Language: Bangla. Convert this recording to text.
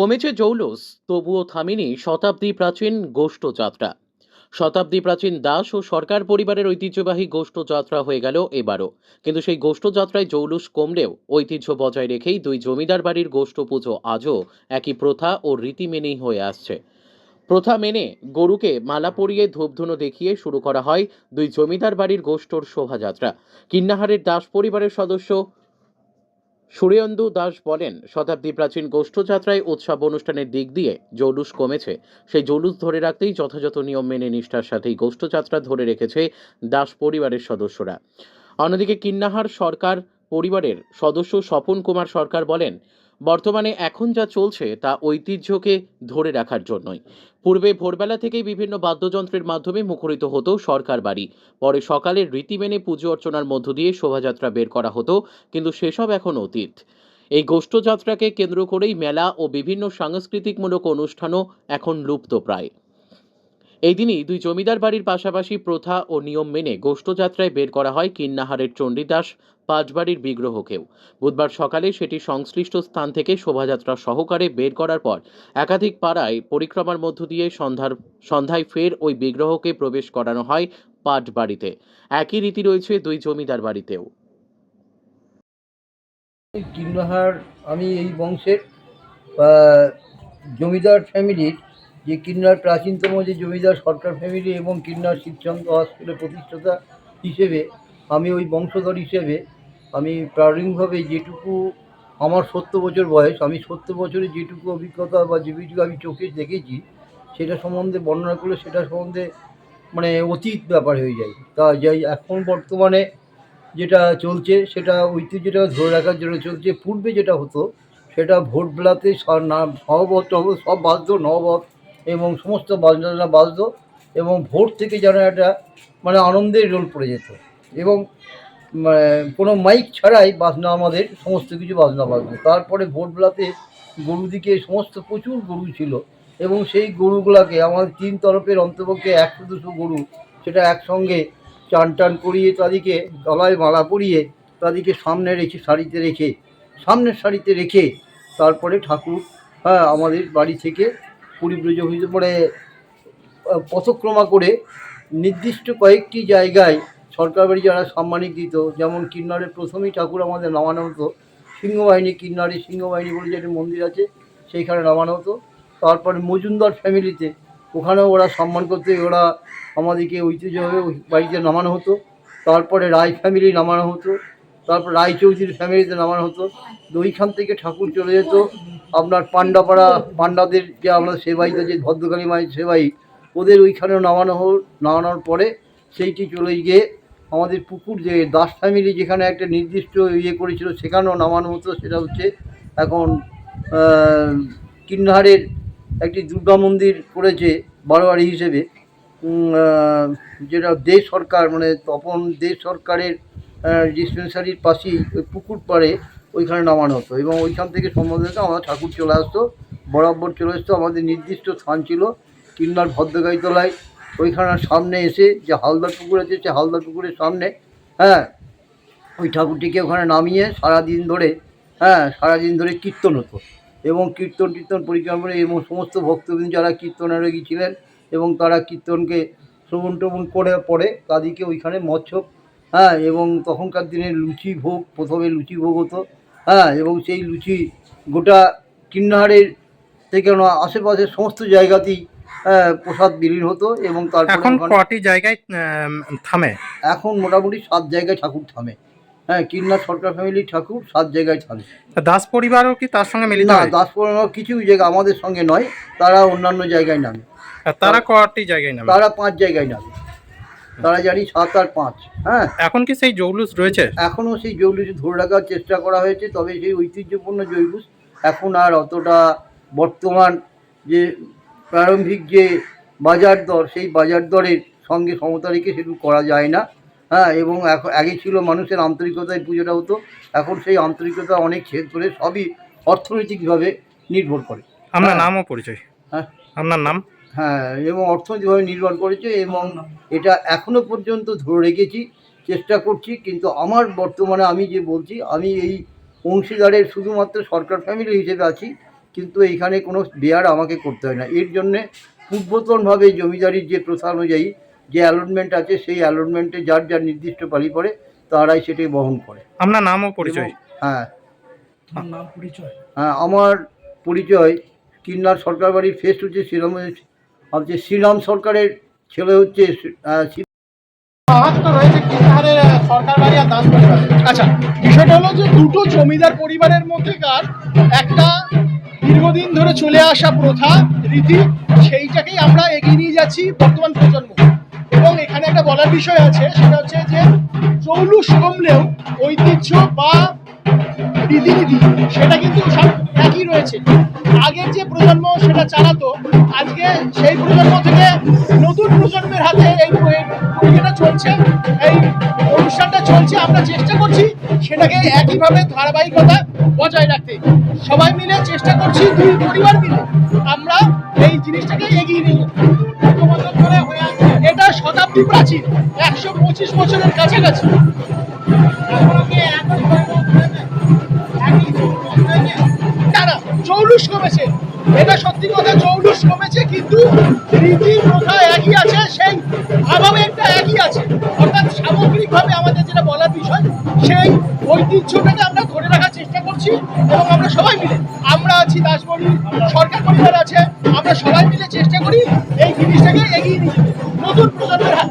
কমেছে জৌলুস, তবুও থামেনি শতাব্দী প্রাচীন গোষ্ঠ যাত্রা শতাব্দী প্রাচীন দাস ও সরকার পরিবারের ঐতিহ্যবাহী গোষ্ঠ যাত্রা হয়ে গেল এবারও। কিন্তু সেই গোষ্ঠ যাত্রায় জৌলুস কমলেও ঐতিহ্য বজায় রেখেই দুই জমিদার বাড়ির গোষ্ঠ পুজো আজও একই প্রথা ও রীতি মেনেই হয়ে আসছে। প্রথা মেনে গরুকে মালা পরিয়ে ধূপধুনো দেখিয়ে শুরু করা হয় দুই জমিদার বাড়ির গোষ্ঠর শোভাযাত্রা। কিন্নাহারের দাস পরিবারের সদস্য সুরেন্দু দাস বলেন, শতাব্দী প্রাচীন গোষ্ঠযাত্রায় উৎসব অনুষ্ঠানের দিক দিয়ে জৌলুস কমেছে। সেই জৌলুস ধরে রাখতেই যথাযথ নিয়ম মেনে নিষ্ঠার সাথেই গোষ্ঠযাত্রা ধরে রেখেছে দাস পরিবারের সদস্যরা। অন্যদিকে কিন্নাহার সরকার পরিবারের সদস্য স্বপন কুমার সরকার বলেন, বর্তমানে এখন যা চলছে তা ঐতিহ্যকে ধরে রাখার জন্যই। পূর্বে ভোরবেলা থেকেই বিভিন্ন বাদ্যযন্ত্রের মাধ্যমে মুখরিত হতো সরকার বাড়ি। পরে সকালের রীতি মেনে পুজো অর্চনার মধ্য দিয়ে শোভাযাত্রা বের করা হতো, কিন্তু সেসব এখন অতীত। এই গোষ্ঠযাত্রাকে কেন্দ্র করেই মেলা ও বিভিন্ন সাংস্কৃতিকমূলক অনুষ্ঠানও এখন লুপ্ত প্রায়। এই দিনই দুই জমিদার বাড়ির পাশাপাশি প্রথা ও নিয়ম মেনে গোষ্ঠযাত্রায় বের করা হয় কিন্নাহারের চণ্ডীদাস পাঁচবাড়ির বিগ্রহকেও। বুধবার সকালে সেটি সংশ্লিষ্ট স্থান থেকে শোভাযাত্রা সহকারে বের করার পর একাধিক পাড়ায় পরিক্রমার মধ্য দিয়ে সন্ধ্যার, সন্ধ্যায় ফের ওই বিগ্রহকে প্রবেশ করানো হয় পাট বাড়িতে একই রীতি রয়েছে দুই জমিদার বাড়িতেও। কিন্নাহার আমি এই বংশের জমিদার ফ্যামিলির যে কিন্নার প্রাচীনতম যে জমিদার সরকার ফ্যামিলি এবং কিন্নার শিবচন্দ্র হসপিটালের প্রতিষ্ঠাতা হিসেবে আমি ওই বংশধর হিসেবে আমি প্রারম্ভিকভাবে যেটুকু আমার সত্তর বছর বয়স, আমি সত্তর বছরে যেটুকু অভিজ্ঞতা বা যেটুকু আমি চোখে দেখেছি, সেটা সম্বন্ধে বর্ণনা করলে সেটা সম্বন্ধে মানে অতীত ব্যাপার হয়ে যায়। তা যাই, এখন বর্তমানে যেটা চলছে, সেটা ঐতিহ্যটা ধরে রাখার জন্য চলছে। পূর্বে যেটা হতো, সেটা নববধ টবধ সব বাজতো নববধ এবং সমস্ত বাজনা বাজতো এবং ভোর থেকে যেন একটা মানে আনন্দের রোল পড়ে যেত। এবং মানে কোনো মাইক ছাড়াই বাজনা আমাদের সমস্ত কিছু বাজনা বাজতো। তারপরে ভোরবেলাতে গরু দিকে সমস্ত প্রচুর গরু ছিল এবং সেই গরুগুলাকে আমাদের তিন তরফের অন্তপক্ষে একশো দুশো গরু সেটা একসঙ্গে চান টান করিয়ে তাদেরকে গলায় মালা পরিয়ে তাদেরকে সামনে রেখে শাড়িতে রেখে, সামনের শাড়িতে রেখে তারপরে ঠাকুর হ্যাঁ আমাদের বাড়ি থেকে পরিব্রজ পরে পথক্রমা করে নির্দিষ্ট কয়েকটি জায়গায় সরকার বাড়ি যারা সাম্মানিক দিত, যেমন কিন্নারের প্রথমেই ঠাকুর আমাদের নামানো হতো সিংহবাহিনী কিন্নারে সিংহবাহিনী বলে যে একটা মন্দির আছে, সেইখানে নামানো হতো তারপরে মজুমদার ফ্যামিলিতে, ওখানেও ওরা সম্মান করতে, ওরা আমাদেরকে ঐতিহ্যভাবে বাড়িতে নামানো হতো তারপরে রায় ফ্যামিলি নামানো হতো তারপর রায়চৌধুরীর ফ্যামিলিতে নামানো হতো। তো ওইখান থেকে ঠাকুর চলে যেত। আপনার পান্ডাপাড়া পান্ডাদের যে আমরা সেবাইতে যে ভদ্রকালী মায়ের সেবাই, ওদের ওইখানেও নামানো হল, নামানোর পরে সেইটি চলে গিয়ে আমাদের পুকুর যে দাস ফ্যামিলি যেখানে একটা নির্দিষ্ট ইয়ে করেছিল, সেখানেও নামানো হতো। সেটা হচ্ছে এখন কিন্নাহারের একটি দুর্গা মন্দির করেছে বারোয়ারি হিসেবে। যেটা দেশ সরকার মানে তপন দেশ সরকারের ডিসপেন্সারির পাশেই ওই পুকুর পাড়ে ওইখানে নামানো হতো এবং ওইখান থেকে সম্বন্ধে আমার ঠাকুর চলে আসতো, বরাবর চলে আসতো। আমাদের নির্দিষ্ট স্থান ছিল কিন্নার ভদ্রগাইতলায় ওইখানে সামনে এসে যে হালদার পুকুর আছে সে হালদার পুকুরের সামনে হ্যাঁ ওই ঠাকুরটিকে ওখানে নামিয়ে সারাদিন ধরে হ্যাঁ সারাদিন ধরে কীর্তন হতো এবং কীর্তন টীর্তন পরিক্রমা করে এবং সমস্ত ভক্তবৃন্দ যারা কীর্তনারোগী ছিলেন এবং তারা কীর্তনকে শ্রবণ টবণ করে, পরে তাদেরকে ওইখানে মৎস্য হ্যাঁ এবং তখনকার দিনে লুচি ভোগ প্রথমে লুচি ভোগ হতো হ্যাঁ এবং সেই লুচি গোটা কিন্নাহারের থেকে আশেপাশের সমস্ত জায়গাতেই হ্যাঁ, প্রসাদ বিলীন হতো এবং তারপরে এখন কটি জায়গায় থামে? এখন মোটামুটি সাত জায়গায় ঠাকুর থামে। হ্যাঁ কিন্নার সরকার ফ্যামিলির ঠাকুর সাত জায়গায় থামে। দাস পরিবারও কি তার সঙ্গে মিলিত না দাস দাসপুর কিছু জায়গা আমাদের সঙ্গে নয় তারা অন্যান্য জায়গায় নামে। তারা কটি জায়গায় নামে? তারা পাঁচ জায়গায় নামে। তারা জানি সাত আর পাঁচ হ্যাঁ। এখন কি সেই জৌলুস রয়েছে? এখনও সেই জৌলুস ধরে রাখার চেষ্টা করা হয়েছে তবে সেই ঐতিহ্যপূর্ণ জৈলুস এখন আর অতটা বর্তমান যে প্রারম্ভিক যে বাজার দর সেই বাজার দরের সঙ্গে সমতা রেখে সেটু করা যায় না হ্যাঁ এবং এখন আগে ছিল মানুষের আন্তরিকতায় পুজোটা হতো এখন সেই আন্তরিকতা অনেক ক্ষেত্রে সবই অর্থনৈতিকভাবে নির্ভর করে। আপনার হ্যাঁ। নাম ও পরিচয়। হ্যাঁ। আপনার নাম? হ্যাঁ এবং অর্থনৈতিকভাবে নির্ভর করেছে এবং এটা এখনও পর্যন্ত ধরে রেখেছি চেষ্টা করছি কিন্তু আমার বর্তমানে আমি যে বলছি আমি এই অংশীদারের শুধুমাত্র সরকার ফ্যামিলি হিসেবে আছি কিন্তু এইখানে কোনো বেয়ার আমাকে করতে হয় না। এর জন্যে পূর্বতনভাবে জমিদারির যে প্রথা অনুযায়ী যে অ্যালটমেন্ট আছে সেই অ্যালটমেন্টে যার যার নির্দিষ্ট পালি পড়ে তারাই সেটাই বহন করে। আপনার নাম ও পরিচয় হ্যাঁ। হ্যাঁ আমার পরিচয় কিন্নার সরকার বাড়ির ফেস্ট হচ্ছে শ্রীরাম হচ্ছে শ্রীরাম সরকারের ছেলে হচ্ছে আচ্ছা বিষয়টা হলো যে দুটো জমিদার পরিবারের মধ্যেকার একটা দীর্ঘদিন ধরে চলে আসা প্রথা রীতি সেইটাকেই আমরা এগিয়ে নিয়ে যাচ্ছি বর্তমান প্রজন্ম। এবং এখানে একটা বলার বিষয় আছে সেটা হচ্ছে যে জৌলুস কমলেও ঐতিহ্য বা রীতিনীতি সেটা কিন্তু সব একই রয়েছে। আগের যে প্রজন্ম সেটা চালাতো, আজকে সেই প্রজন্ম থেকে নতুন প্রজন্মের হাতে এই এটা চলছে, এই অনুষ্ঠানটা চলছে। আমরা চেষ্টা করছি সেটাকে একইভাবে ধারাবাহিকতা বজায় রাখতে। সবাই মিলে চেষ্টা করছি দুই পরিবার মিলে আমরা এই জিনিসটাকে এগিয়ে নিয়ে? এটা শতাব্দী প্রাচীন, একশো পঁচিশ বছরের কাছাকাছি। জৌলুস কমেছে। এটা সত্যি কথা জৌলুস কমেছে, কিন্তু রীতি প্রথা একই আছে, সেই ভাবাবেগটা একই আছে। অর্থাৎ সামগ্রিকভাবে আমাদের যেটা বলার বিষয়, সেই ঐতিহ্যটাকে আমরা ধরে রাখার চেষ্টা করছি এবং আমরা সবাই মিলে, আমরা আছি দাসবড়ি সরকার পরিবার আছে, আমরা সবাই মিলে চেষ্টা করি এই জিনিসটাকে এগিয়ে নিয়ে। নতুন প্রজন্মের হাত